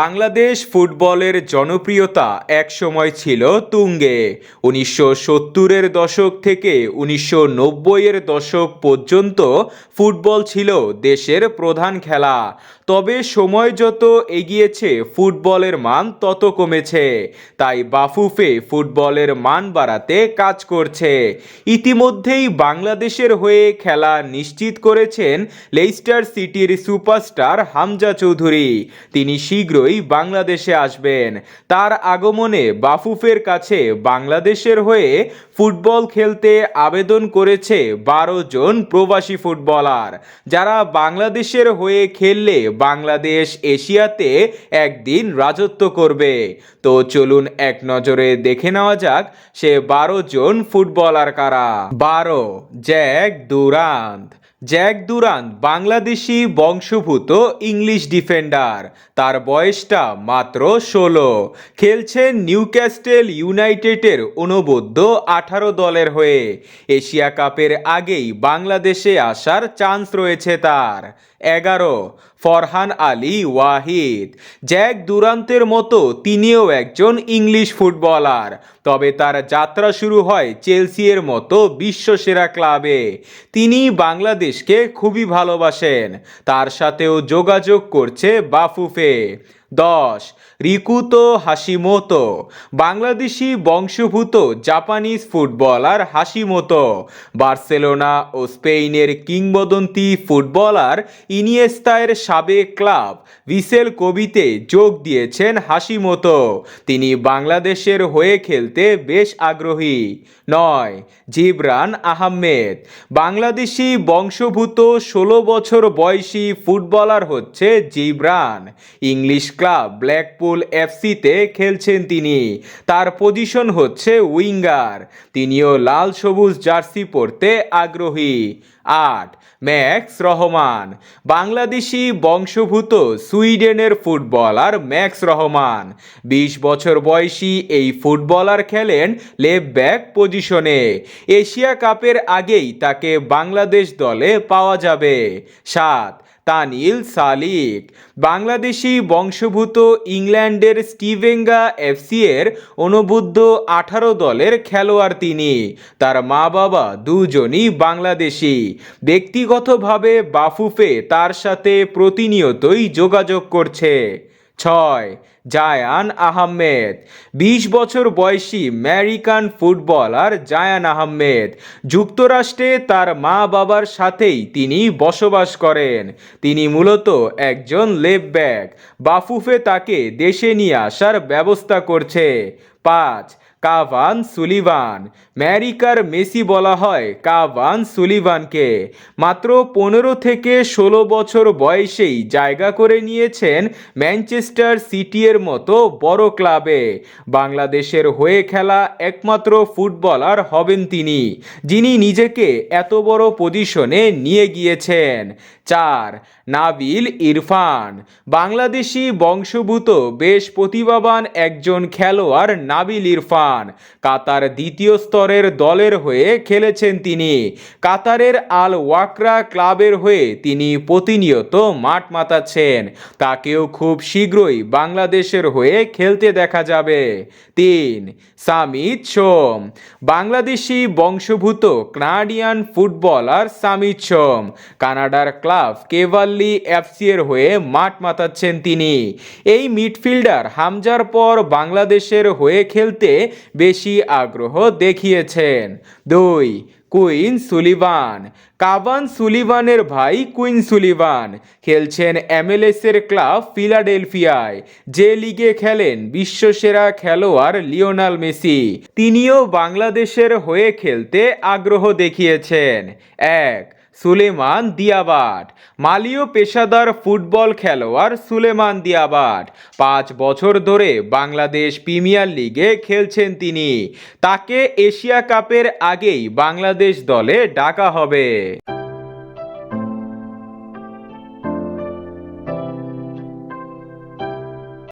বাংলাদেশ ফুটবলের জনপ্রিয়তা একসময় ছিল তুঙ্গে। উনিশশো সত্তরের দশক থেকে উনিশশো নব্বইয়ের দশক পর্যন্ত ফুটবল ছিল দেশের প্রধান খেলা। তবে সময় যত এগিয়েছে, ফুটবলের মান তত কমেছে। তাই বাফুফে ফুটবলের মান বাড়াতে কাজ করছে। ইতিমধ্যেই বাংলাদেশের হয়ে খেলা নিশ্চিত করেছেন লেস্টার সিটির সুপারস্টার হামজা চৌধুরী। তিনি শীঘ্রই বাংলাদেশে আসবেন। তার আগমনে বাফুফের কাছে বাংলাদেশের হয়ে ফুটবল খেলতে আবেদন করেছে বারো জন প্রবাসী ফুটবলার। যারা বাংলাদেশের হয়ে খেললে বাংলাদেশ এশিয়াতে একদিন রাজত্ব করবে। তো চলুন এক নজরে দেখে নেওয়া যাক সে বারো জন ফুটবলার কারা। বারো, জ্যাক দুরান্ত। জ্যাক দুরান্ত বাংলাদেশি বংশভূত ইংলিশ ডিফেন্ডার। তার বয়সটা মাত্র ষোলো। খেলছেন নিউক্যাস্টেল ইউনাইটেডের অনবদ্য আঠারো দলের হয়ে। এশিয়া কাপের আগেই বাংলাদেশে আসার চান্স রয়েছে তার। এগারো, ফরহান আলী ওয়াহিদ। জ্যাক দুরান্তের মতো তিনিও একজন ইংলিশ ফুটবলার। তবে তার যাত্রা শুরু হয় চেলসিয়ের মতো বিশ্বসেরা ক্লাবে। তিনি বাংলাদেশকে খুবই ভালোবাসেন। তার সাথেও যোগাযোগ করছে বাফুফে। দশ। Rikuto Hashimoto. বাংলাদেশি বংশভূত জাপানিজ ফুটবলার হাসিমোতো। বার্সেলোনা ও স্পেনের কিংবদন্তি ফুটবলার ইনিয়েস্তায়ের সাবেক ক্লাব ভিসেল কবিতে যোগ দিয়েছেন হাসিমোতো। তিনি বাংলাদেশের হয়ে খেলতে বেশ আগ্রহী। নয়, জিবরান আহমেদ। বাংলাদেশি বংশভূত ষোলো বছর বয়সী ফুটবলার হচ্ছে জিবরান। ইংলিশ ক্লাব ব্ল্যাকপুল এফসিতে খেলছেন তিনি। তার পজিশন হচ্ছে উইঙ্গার। তিনিও লাল সবুজ জার্সি পরতে আগ্রহী। আট, ম্যাক্স রহমান। বাংলাদেশি বংশভূত সুইডেনের ফুটবলার ম্যাক্স রহমান। বিশ বছর বয়সী এই ফুটবলার খেলেন লেফট ব্যাক পজিশনে। এশিয়া কাপের আগেই তাকে বাংলাদেশ দলে পাওয়া যাবে। সাত তানিল সালিক। বাংলাদেশি বংশভূত ইংল্যান্ডের স্টিভেঙ্গা এফসি এর অনুবুদ্ধ আঠারো দলের খেলোয়াড় তিনি। তার মা বাবা দুজনই বাংলাদেশি। ব্যক্তিগতভাবে বাফুফে তার সাথে প্রতিনিয়তই যোগাযোগ করছে। ছয়, জায়ান আহমেদ। বিশ বছর বয়সী ম্যারিকান ফুটবলার জায়ান আহমেদ। যুক্তরাষ্ট্রে তার মা বাবার সাথেই তিনি বসবাস করেন। তিনি মূলত একজন লেফ ব্যাক। বাফুফে তাকে দেশে নিয়ে আসার ব্যবস্থা করছে। পাঁচ কাভান সুলিভান। ম্যারিকার মেসি বলা হয় কাভান সুলিভানকে। মাত্র পনেরো থেকে ষোলো বছর বয়সেই জায়গা করে নিয়েছেন ম্যানচেস্টার সিটি এর মতো বড় ক্লাবে। বাংলাদেশের হয়ে খেলা একমাত্র ফুটবলার হবেন তিনি, যিনি নিজেকে এত বড় পজিশনে নিয়ে গিয়েছেন। চার, নাবিল ইরফান। বাংলাদেশি বংশভূত বেশ প্রতিভাবান একজন খেলোয়াড় নাবিল ইরফান। কাতার দ্বিতীয় স্তরের দলের হয়ে খেলেছেন তিনি। কাতারের আল ওয়াকরা ক্লাবের হয়ে তিনি প্রতিনিয়ত মাঠ মাতাচ্ছেন। তাকেও খুব শীঘ্রই বাংলাদেশের হয়ে খেলতে দেখা যাবে। তিন সামিত সোম বাংলাদেশি বংশভূত কানাডিয়ান ফুটবলার সামিত সোম কানাডার ক্লাব কেভাল্লি এফসি এর হয়ে মাঠ মাতাচ্ছেন তিনি। এই মিডফিল্ডার হামজার পর বাংলাদেশের হয়ে খেলতে বেশি আগ্রহ দেখিয়েছেন। দুই, কুইন সুলিভান। কাবান সুলিভানের ভাই কুইন সুলিভান খেলছেন এমএলএসের ক্লাব ফিলাডেলফিয়ায়, যে লিগে খেলেন বিশ্বসেরা খেলোয়াড় লিওনাল মেসি। তিনিও বাংলাদেশের হয়ে খেলতে আগ্রহ দেখিয়েছেন। এক সুলেমান দিয়াবাট। মালীয় পেশাদার ফুটবল খেলোয়াড় সুলেমান দিয়াবাট। পাঁচ বছর ধরে বাংলাদেশ প্রিমিয়ার লিগে খেলছেন তিনি। তাকে এশিয়া কাপের আগেই বাংলাদেশ দলে ডাকা হবে।